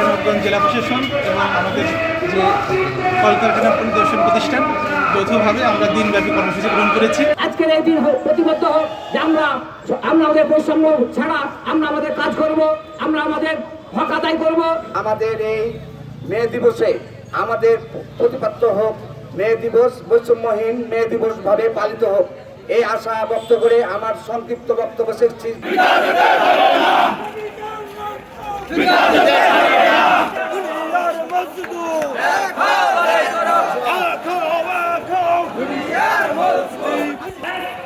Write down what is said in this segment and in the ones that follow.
গোপালগঞ্জ জেলা প্রশাসন এবং আমাদের যে কলকারখানা পরিদর্শন প্রতিষ্ঠান যৌথভাবে আমরা দিনব্যাপী কর্মসূচি গ্রহণ করেছি। আজকের এই দিন হোক- প্রতিবদ্ধ হোক যে আমরা আমরা আমাদের বৈষম্য ছাড়া আমরা আমাদের কাজ করব আমরা আমাদের হক আদায় করব। আমাদের এই মে দিবসে আমাদের প্রতিপাদ্য হোক মে দিবস বৈষম্যহীন মে দিবস ভাবে পালিত হোক। এই আশা ব্যক্ত করে আমার সংক্ষিপ্ত বক্তব্য শেষ করছি। আমি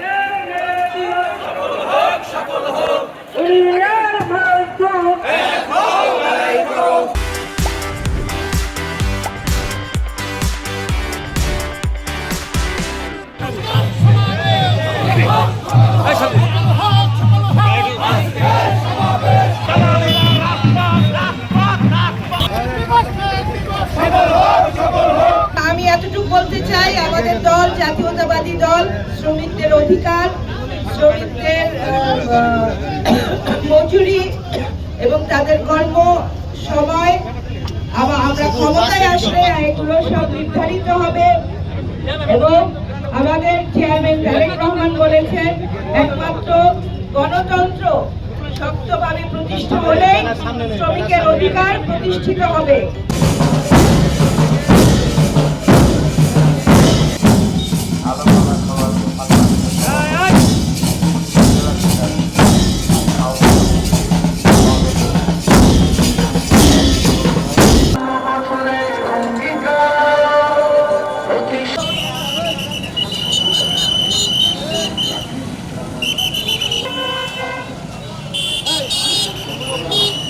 এতটুকু বলতে চাই, আমাদের দল, জাতীয়তাবাদী দল, শ্রমিকদের অধিকার, শ্রমিকদের মজুরি এবং তাদের কর্ম, সময় আবার আমরা ক্ষমতায় আসলে এগুলো সব নির্ধারিত হবে এবং আমাদের চেয়ারম্যান তারেক রহমান বলেছেন, একমাত্র গণতন্ত্র শক্তভাবে প্রতিষ্ঠা হলে শ্রমিকের অধিকার প্রতিষ্ঠিত হবে।